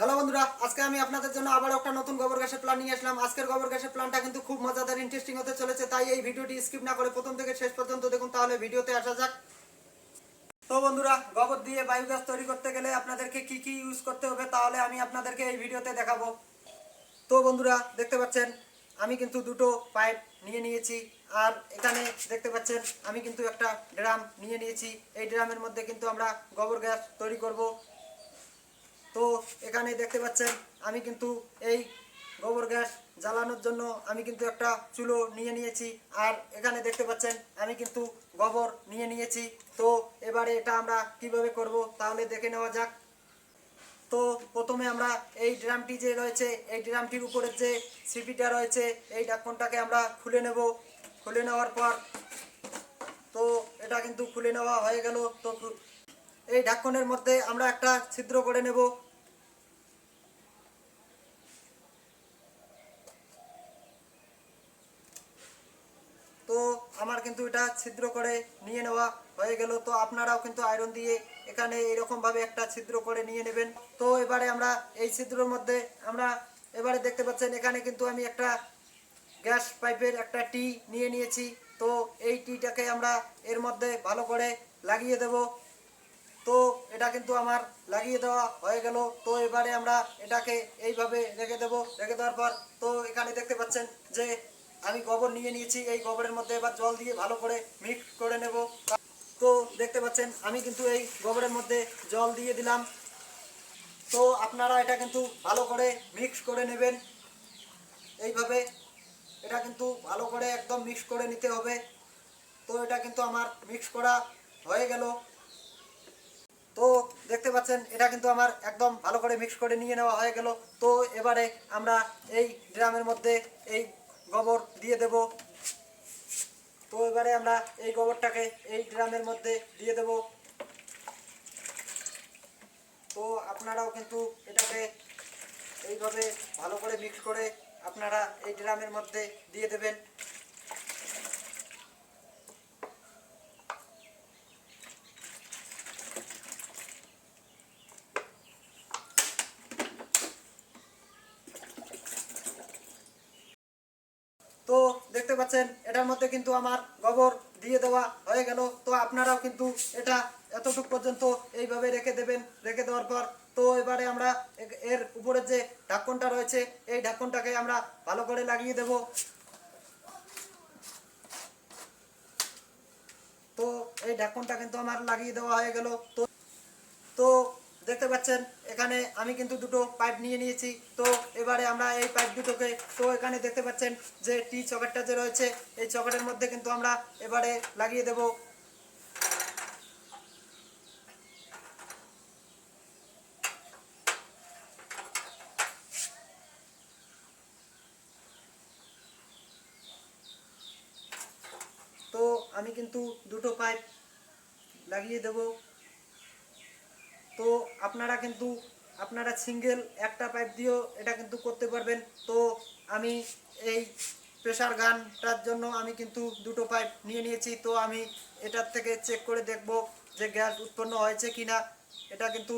Hello বন্ধুরা, আজকে আমি আপনাদের জন্য আবার একটা নতুন গোবর গ্যাসের প্ল্যান নিয়ে আসলাম। আজকের গোবর গ্যাসের প্ল্যানটা কিন্তু খুব মজাদার ইন্টারেস্টিং হতে চলেছে, তাই এই ভিডিওটি স্কিপ না করে প্রথম থেকে শেষ পর্যন্ত দেখুন, তাহলে ভিডিওতে আসা যাক। তো বন্ধুরা, গোবর দিয়ে বায়োগ্যাস তৈরি করতে গেলে আপনাদেরকে কি কি ইউজ করতে হবে, তাহলে আমি আপনাদেরকে এই ভিডিওতে দেখাবো। তো বন্ধুরা, দেখতে পাচ্ছেন, আমি কিন্তু দুটো পাইপ নিয়ে নিয়েছি, আর এখানে দেখতে পাচ্ছেন, আমি কিন্তু একটা ড্রাম নিয়ে নিয়েছি। এই ড্রামের মধ্যে কিন্তু আমরা গোবর গ্যাস তৈরি করব। তো এখানে দেখতে পাচ্ছেন, আমি কিন্তু এই গোবর গ্যাস জ্বালানোর জন্য আমি কিন্তু একটা চুলো নিয়ে নিয়েছি। আর এখানে দেখতে পাচ্ছেন, আমি কিন্তু গোবর নিয়ে নিয়েছি। তো এবারে এটা আমরা কীভাবে করব তাহলে দেখে নেওয়া যাক। তো প্রথমে আমরা এই ড্রামটি যে রয়েছে, এই ড্রামটির উপরের যে সিপিটা রয়েছে এই ঢাকনটাকে আমরা খুলে নেব? খুলে নেওয়ার পর তো এটা কিন্তু খুলে নেওয়া হয়ে গেল। তো এই ঢাকনের মধ্যে আমরা একটা ছিদ্র করে নেব। তো আমার কিন্তু এটা ছিদ্র করে নিয়ে নেওয়া হয়ে গেল। তো আপনারাও কিন্তু আয়রন দিয়ে এখানে এরকম ভাবে একটা ছিদ্র করে নিয়ে নেবেন। তো এবারে আমরা এই ছিদ্রর মধ্যে আমরা এবারে দেখতে পাচ্ছেন এখানে কিন্তু আমি একটা গ্যাস পাইপের একটা টি নিয়ে নিয়েছি। তো এই টিটাকে আমরা এর মধ্যে ভালো করে লাগিয়ে দেব। তো এটা কিন্তু আমার লাগিয়ে দেওয়া হয়ে গেল। তো এবারে আমরা এটাকে এইভাবে রেখে দেব। রেখে দেওয়ার পর তো এখানে দেখতে পাচ্ছেন যে আমি গোবর নিয়ে নিয়েছি। এই গোবরের মধ্যে এবার জল দিয়ে ভালো করে মিক্স করে নেব। তো দেখতে পাচ্ছেন, আমি কিন্তু এই গোবরের মধ্যে জল দিয়ে দিলাম। তো আপনারা এটা কিন্তু ভালো করে মিক্স করে নেবেন। এইভাবে এটা কিন্তু ভালো করে একদম মিক্স করে নিতে হবে। তো এটা কিন্তু আমার মিক্স করা হয়ে গেল। তো দেখতে পাচ্ছেন, এটা কিন্তু আমার একদম ভালো করে মিক্স করে নিয়ে নেওয়া হয়ে গেল। তো এবারে আমরা এই ড্রামের মধ্যে এই গোবর দিয়ে দেব। তো এবারে আমরা এই গোবরটাকে এই ড্রামের মধ্যে দিয়ে দেব। তো আপনারাও কিন্তু এটাকে এইভাবে ভালো করে মিক্স করে আপনারা এই ড্রামের মধ্যে দিয়ে দেবেন। তো দেখতে পাচ্ছেন, এটার মধ্যে কিন্তু আমার গোবর দিয়ে দেওয়া হয়ে গেল। তো আপনারাও কিন্তু এটা এতটুক পর্যন্ত এইভাবে রেখে দেবেন। রেখে দেওয়ার পর তো এবারে আমরা এর উপরে যে ঢাকনটা রয়েছে, এই ঢাকনটাকে আমরা ভালো করে লাগিয়ে দেব। তো এই ঢাকনটা কিন্তু আমার লাগিয়ে দেওয়া হয়ে গেল। তো তো দেখতে পাচ্ছেন, এখানে আমি কিন্তু দুটো পাইপ নিয়ে নিয়েছি। তো এবারে আমরা এই পাইপ দুটোকে, তো এখানে দেখতে পাচ্ছেন যে টি চকেটটা যে রয়েছে, এই চকেটের মধ্যে কিন্তু আমরা এবারে লাগিয়ে দেব। তো আমি কিন্তু দুটো পাইপ লাগিয়ে দেবো। তো আপনারা কিন্তু, আপনারা সিঙ্গেল একটা পাইপ দিয়েও এটা কিন্তু করতে পারবেন। তো আমি এই প্রেশার গানটার জন্য আমি কিন্তু দুটো পাইপ নিয়ে নিয়েছি। তো আমি এটার থেকে চেক করে দেখব যে গ্যাস উৎপন্ন হয়েছে কিনা। এটা কিন্তু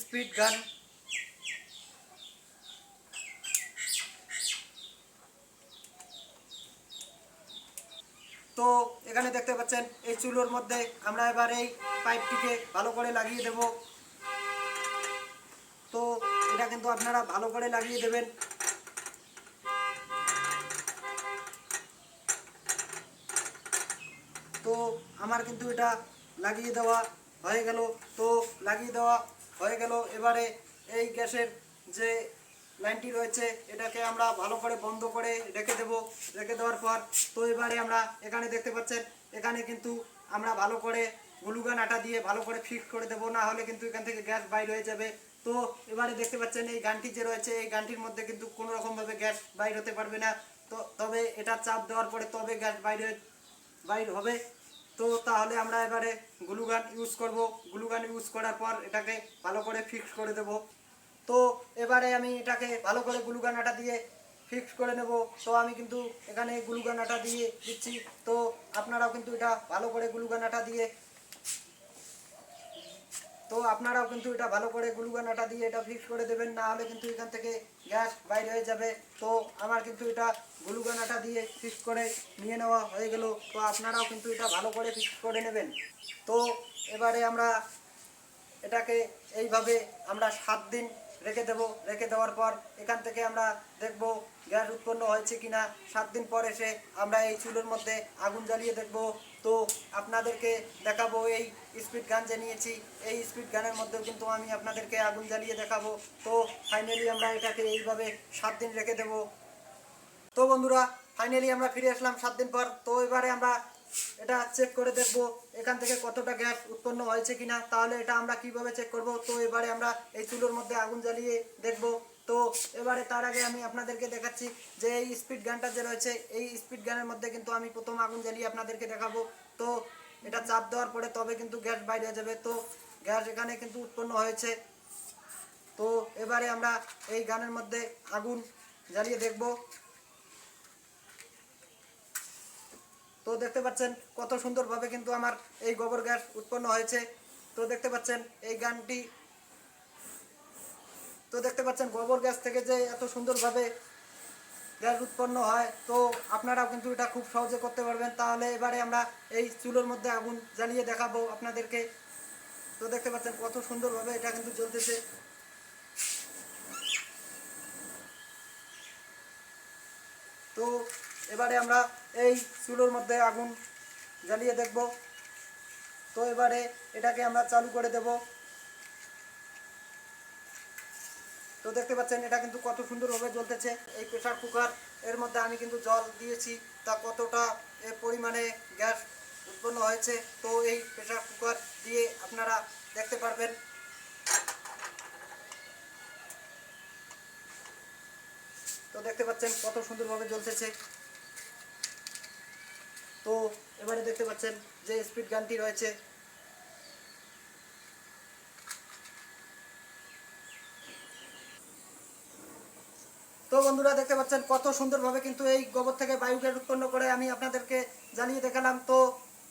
স্পিড গান তো এখানে দেখতে পাচ্ছেন, এই চুলোর মধ্যে আমরা এবার এই পাইপটিকে ভালো করে লাগিয়ে দেব। তো এটা কিন্তু আপনারা ভালো করে লাগিয়ে দেবেন। তো আমার কিন্তু এটা লাগিয়ে দেওয়া হয়ে গেল। তো লাগিয়ে দেওয়া হয়ে গেল। এবারে এই গ্যাসের যে লাইনটি রয়েছে, এটাকে আমরা ভালো করে বন্ধ করে রেখে দেওয়ার পর, তো এবারে আমরা এখানে দেখতে পাচ্ছেন, এখানে কিন্তু আমরা ভালো করে গ্লুগান আটা দিয়ে ভালো করে ফিক্স করে দেবো, না হলে কিন্তু এখান থেকে গ্যাস বাইর হয়ে যাবে। তো এবারে দেখতে পাচ্ছেন এই গানটি যে রয়েছে, এই গানটির মধ্যে কিন্তু কোনো রকমভাবে গ্যাস বাইর হতে পারবে না। তো তবে এটা চাপ দেওয়ার পরে তবে গ্যাস বাইরে বাইর হবে। তো তাহলে আমরা এবারে গ্লুগান ইউজ করব। গ্লুগান ইউজ করার পর এটাকে ভালো করে ফিক্স করে দেব। তো এবারে আমি এটাকে ভালো করে গ্লুগান আটা দিয়ে ফিক্স করে নেব। তো আমি কিন্তু এখানে গ্লুগান আটা দিয়ে দিচ্ছি। তো, আপনারাও কিন্তু এটা ভালো করে গ্লুগান আটা দিয়ে তো, আপনারাও কিন্তু এটা ভালো করে গ্লুগানাটা দিয়ে এটা ফিক্স করে দেবেন। না হলে কিন্তু এখান থেকে গ্যাস বাইরে হয়ে যাবে। তো, আমার কিন্তু এটা গ্লুগানাটা দিয়ে ফিক্স করে নিয়ে নেওয়া হয়ে গেল। তো, আপনারাও কিন্তু এটা ভালো করে ফিক্স করে নেবেন। তো, এবারে আমরা এটাকে এইভাবে আমরা সাত দিন রেখে দেব, রেখে দেওয়ার পর এখান থেকে আমরা দেখব গ্যাস উৎপন্ন হয়েছে কিনা। সাত দিন পর এসে আমরা এই চুলোর মধ্যে আগুন জ্বালিয়ে দেখব। তো আপনাদেরকে দেখাবো, এই স্পিড গান যে নিয়েছি, এই স্পিড গানের মধ্যেও কিন্তু আমি আপনাদেরকে আগুন জ্বালিয়ে দেখাবো। তো ফাইনালি আমরা এটাকে এইভাবে সাত দিন রেখে দেবো। তো বন্ধুরা ফাইনালি আমরা ফিরে আসলাম সাত দিন পর। তো এবারে আমরা এটা চেক করে দেখব, এখান থেকে কতটা গ্যাস উৎপন্ন হয়েছে কিনা, তাহলে এটা আমরা কীভাবে চেক করব? তো এবারে আমরা এই চুলোর মধ্যে আগুন জ্বালিয়ে দেখব। তো এবারে তার আগে আমি আপনাদেরকে দেখাচ্ছি যে এই স্পিড গানটা যে রয়েছে, এই স্পিড গানের মধ্যে কিন্তু আমি প্রথম আগুন জ্বালিয়ে আপনাদেরকে দেখাবো। তো এটা চাপ দেওয়ার পরে তবে কিন্তু গ্যাস বাইরে যাবে। তো গ্যাস এখানে কিন্তু উৎপন্ন হয়েছে। তো এবারে আমরা এই গানের মধ্যে আগুন জ্বালিয়ে দেখব। তো দেখতে পাচ্ছেন কত সুন্দরভাবে কিন্তু আমার এই গোবর গ্যাস উৎপন্ন হয়েছে। তো দেখতে পাচ্ছেন এই গানটি, তো দেখতে পাচ্ছেন গোবর গ্যাস থেকে যে এত সুন্দরভাবে গ্যাস উৎপন্ন হয়, তো আপনারাও কিন্তু এটা খুব সহজে করতে পারবেন। তাহলে এবারে আমরা এই চুলোর মধ্যে আগুন জ্বালিয়ে দেখাবো আপনাদেরকে। তো দেখতে পাচ্ছেন কত সুন্দরভাবে এটা কিন্তু জ্বলতেছে। তো এবারে আমরা এই চুলোর মধ্যে আগুন জ্বালিয়ে দেখব। তো এবারে এটাকে আমরা চালু করে দেব। তো দেখতে পাচ্ছেন, এটা কিন্তু কত সুন্দরভাবে জ্বলতেছে। এই প্রেসার কুকার, এর মধ্যে আমি কিন্তু জল দিয়েছি, তা কতটা পরিমাণে গ্যাস উৎপন্ন হয়েছে, তো এই প্রেসার কুকার দিয়ে আপনারা দেখতে পারবেন। তো দেখতে পাচ্ছেন কত সুন্দরভাবে জ্বলতেছে। তো এবারে দেখতে পাচ্ছেন যে স্পিড গানটি রয়েছে। তো বন্ধুরা দেখতে পাচ্ছেন কত সুন্দরভাবে কিন্তু এই গোবর থেকে বায়ু গ্যাস উৎপন্ন করে আমি আপনাদেরকে জানিয়ে দেখালাম। তো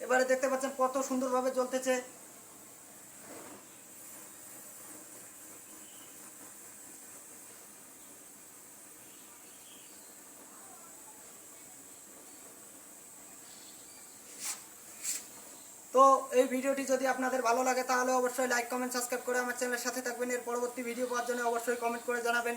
এবারে দেখতে পাচ্ছেন কত সুন্দরভাবে জ্বলতেছে। তো এই ভিডিওটি যদি আপনাদের ভালো লাগে তাহলে অবশ্যই লাইক কমেন্ট সাবস্ক্রাইব করে আমার চ্যানেলের সাথে থাকবেন। এর পরবর্তী ভিডিও পাওয়ার জন্য অবশ্যই কমেন্ট করে জানাবেন।